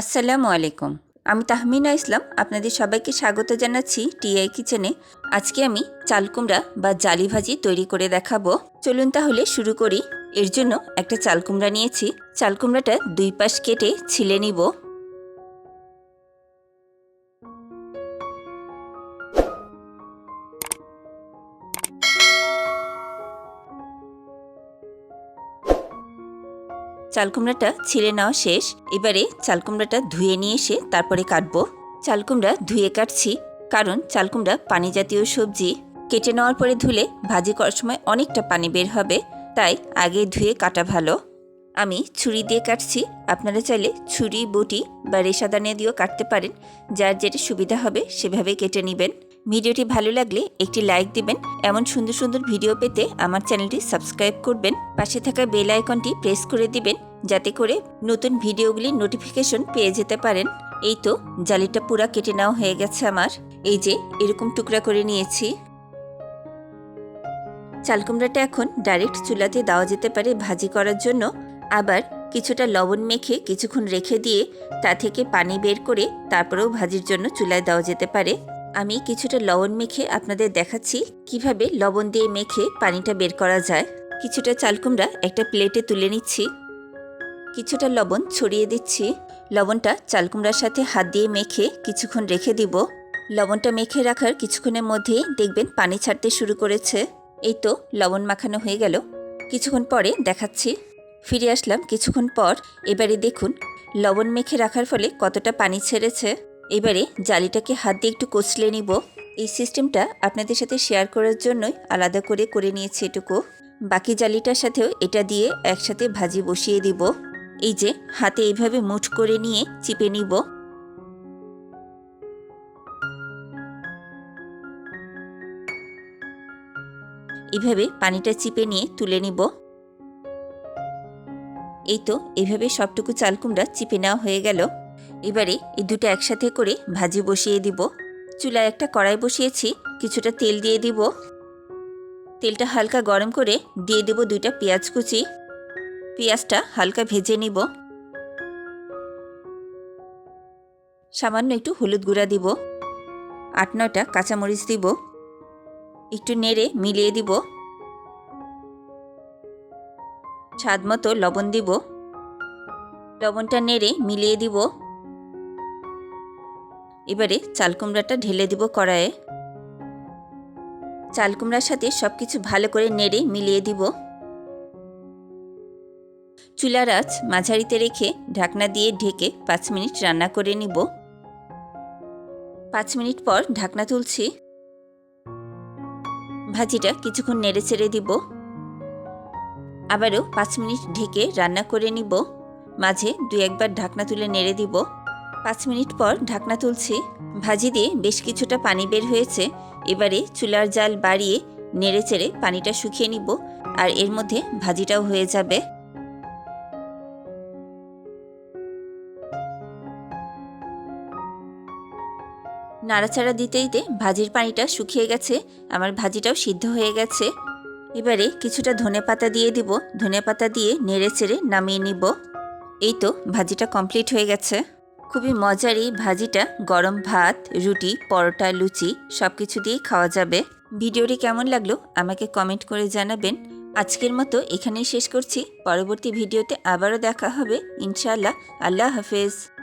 আসসালামু আলাইকুম। আমি তাহমিনা ইসলাম, আপনাদের সবাইকে স্বাগত জানাচ্ছি টিআই কিচেনে। আজকে আমি চালকুমড়া বা জালি ভাজি তৈরি করে দেখাবো। চলুন তাহলে শুরু করি। এর জন্য একটা চালকুমড়া নিয়েছি। চালকুমড়াটা দুই পাশ কেটে ছিলে নিব। চালকুমড়াটা ছিঁড়ে নেওয়া শেষ। এবারে চালকুমড়াটা ধুয়ে নিয়ে এসে তারপরে কাটবো। চালকুমড়া ধুয়ে কাটছি, কারণ চালকুমড়া পানি জাতীয় সবজি। কেটে নেওয়ার পরে ধুলে ভাজি করার সময় অনেকটা পানি বের হবে, তাই আগে ধুয়ে কাটা ভালো। আমি ছুরি দিয়ে কাটছি, আপনারা চাইলে ছুরি, বটি বা রেশাদানে দিয়েও কাটতে পারেন। যার যেটা সুবিধা হবে সেভাবে কেটে নেবেন। ভিডিওটি ভালো লাগলে একটি লাইক দিবেন, এমন সুন্দর সুন্দর ভিডিও পেতে আমার চ্যানেলটি সাবস্ক্রাইব করবেন, পাশে থাকা বেল আইকনটি প্রেস করে দিবেন, যাতে করে নতুন ভিডিওগুলির নোটিফিকেশন পেয়ে যেতে পারেন। এই তো জালিটা পুরা কেটে নেওয়া হয়ে গেছে আমার। এই যে এরকম টুকরা করে নিয়েছি। চালকুমড়াটা এখন ডাইরেক্ট চুলাতে দেওয়া যেতে পারে ভাজি করার জন্য। আবার কিছুটা লবণ মেখে কিছুক্ষণ রেখে দিয়ে তা থেকে পানি বের করে তারপরেও ভাজির জন্য চুলায় দেওয়া যেতে পারে। আমি কিছুটা লবণ মেখে আপনাদের দেখাচ্ছি কীভাবে লবণ দিয়ে মেখে পানিটা বের করা যায়। কিছুটা চালকুমড়া একটা প্লেটে তুলে নিচ্ছি। কিছুটা লবণ ছড়িয়ে দিচ্ছি। লবণটা চালকুমড়ার সাথে হাত দিয়ে মেখে কিছুক্ষণ রেখে দিব। লবণটা মেখে রাখার কিছুক্ষণের মধ্যেই দেখবেন পানি ছাড়তে শুরু করেছে। এই তো লবণ মাখানো হয়ে গেল। কিছুক্ষণ পরে দেখাচ্ছি। ফিরে আসলাম কিছুক্ষণ পর। এবারে দেখুন, লবণ মেখে রাখার ফলে কতটা পানি ছেড়েছে। এবারে জালিটাকে হাত দিয়ে একটু কচলে নিব। এই সিস্টেমটা আপনাদের সাথে শেয়ার করার জন্যই আলাদা করে করে নিয়েছি এটুকু। বাকি জালিটার সাথেও এটা দিয়ে একসাথে ভাজি বসিয়ে দিব। এই যে হাতে এইভাবে মুঠ করে নিয়ে চিপে নিব। এভাবে পানিটা চিপে নিয়ে তুলে নিব। এই তো, এভাবে সবটুকু চালকুমড়া চিপে নেওয়া হয়ে গেল। এবারে এই দুটো একসাথে করে ভাজি বসিয়ে দিব। চুলায় একটা কড়াই বসিয়েছি, কিছুটা তেল দিয়ে দিব। তেলটা হালকা গরম করে দিয়ে দেব দুইটা পেঁয়াজ কুচি। পেঁয়াজটা হালকা ভেজে নিব। সামান্য একটু হলুদ গুঁড়া দিব। আট নয়টা কাঁচামরিচ দিব। একটু নেড়ে মিলিয়ে দিব। স্বাদ মতো লবণ দিব। লবণটা নেড়ে মিলিয়ে দিব। এবারে চালকুমড়াটা ঢেলে দিব কড়াইয়ে। চালকুমড়ার সাথে সব কিছু ভালো করে নেড়ে মিলিয়ে দিব। চুলার আঁচ মাঝারিতে রেখে ঢাকনা দিয়ে ঢেকে পাঁচ মিনিট রান্না করে নিব। পাঁচ মিনিট পর ঢাকনা তুলছি। ভাজিটা কিছুক্ষণ নেড়ে ছেড়ে দিব। আবারও পাঁচ মিনিট ঢেকে রান্না করে নিব। মাঝে দু একবার ঢাকনা তুলে নেড়ে দিব। পাঁচ মিনিট পর ঢাকনা তুলছি, ভাজি দিয়ে বেশ কিছুটা পানি বের হয়েছে, এবারে চুলার জাল বাড়িয়ে নেড়ে চেড়ে পানিটা শুকিয়ে নিব, আর এর মধ্যে ভাজিটাও হয়ে যাবে। নাড়াচাড়া দিতে দিতে ভাজির পানিটা শুকিয়ে গেছে, আমার ভাজিটাও সিদ্ধ হয়ে গেছে। এবারে কিছুটা ধনে পাতা দিয়ে দিব, ধনে পাতা দিয়ে নেড়ে চেড়ে নামিয়ে নিব। এই তো ভাজিটা কমপ্লিট হয়ে গেছে। খুবই মজার এই ভাজিটা। গরম ভাত, রুটি, পরোটা, লুচি সব কিছু দিয়েই খাওয়া যাবে। ভিডিওটি কেমন লাগল আমাকে কমেন্ট করে জানাবেন। আজকের মতো এখানেই শেষ করছি। পরবর্তী ভিডিওতে আবারও দেখা হবে। ইনশাআল্লাহ, আল্লাহ হাফেজ।